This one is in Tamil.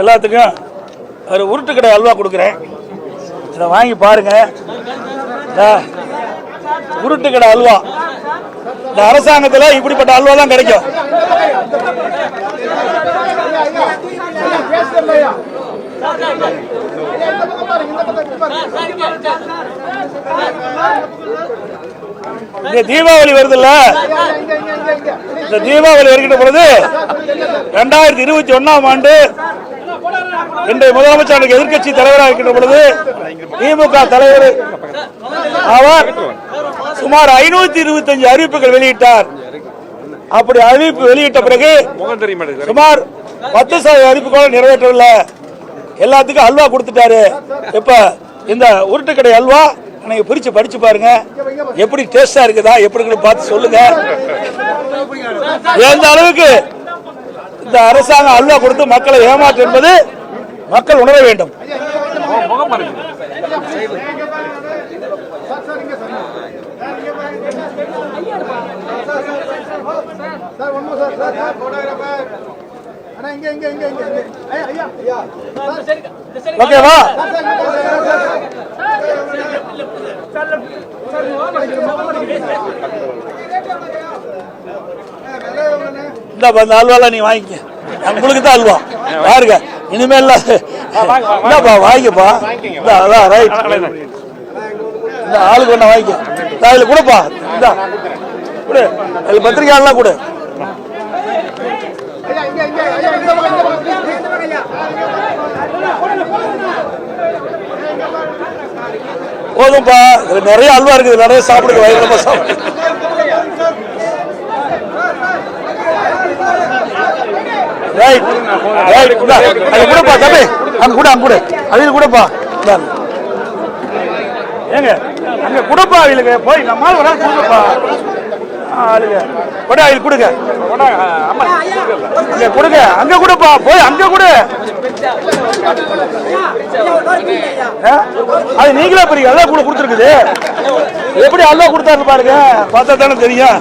எல்லாத்துக்கும் ஒரு உருட்டு கடை அல்வா கொடுக்குறேன். இதை வாங்கி பாருங்க. உருட்டு கடை அல்வா. இந்த அரசாங்கத்தில் இப்படிப்பட்ட அல்வா தான் கிடைக்கும். இந்த தீபாவளி வருதுல்ல? இந்த தீபாவளி வருகின்ற பொழுது ரெண்டாயிரத்தி இருபத்தி ஒன்னாம் ஆண்டு இன்றைய முதலமைச்சர் எதிர்க்கட்சி தலைவராக இருக்கின்ற பொழுது திமுக தலைவர் அவர் சுமார் ஐநூத்தி இருபத்தஞ்சு அறிவிப்புகள் வெளியிட்டார். அப்படி அறிவிப்பு வெளியிட்ட பிறகு சுமார் பத்து சதவீத அறிவிப்புகளும் நிறைவேற்றவில்லை. எல்லாத்துக்கும் அல்வா கொடுத்துட்டாரு. இப்ப இந்த உருட்டுக்கடை அல்வா நீங்க பிரிச்சு படிச்சு பாருங்க. எப்படி டேஸ்டா இருக்குதா எப்படி பார்த்து சொல்லுங்க. எந்த அளவுக்கு இந்த அரசாங்கம் அல்வா கொடுத்து மக்களை ஏமாற்று என்பது மக்கள் உணர வேண்டும். முகம் மறைக்குது சார் ஒன்று சார் சார் சார் ஃபோட்டோகிராஃபர் அண்ணா இங்க இங்க இங்க இங்க இங்க. ஐயா ஐயா ஐயா ஓகேவா இந்த அந்த அல்வாலாம் நீ வாங்கிக்க. உங்களுக்கு தான் அல்வா. பாருங்க இனிமேல் என்னப்பா வாங்கிக்கப்பா. இந்த அதான் ரைட் இந்த ஆளுக்கு ஒண்ணு வாங்கிக்க. இந்த அதில் கொடுப்பா. இந்த கொடு. அதில் பத்திரிக்கையாளெலாம் கொடு. போதும்பா. நிறைய அல்வா இருக்குது. நிறைய சாப்பிடுங்க. வயிறு சாப்பிடு ரைட் ரைட் இந்தா, அது கூடப்பா தம்பி. அங்க கூட அங்க கூட. அதில் கூடப்பா. ஏங்க அங்க கொடுப்பா அவங்களுக்கு போய் நம்மால் ஒரு நாள் கொடுப்பா. ஆளுங்க கொடா அவங்களுக்கு கொடுங்க. ஆமா கொடுங்க. அங்க கூடப்பா. போய் அங்க கொடு. அது நீங்களே பெரிய அல்லா கூட கொடுத்துருக்குது. எப்படி அல்லா கொடுத்தாரு பாருங்க. பார்த்தா தானே தெரியும்.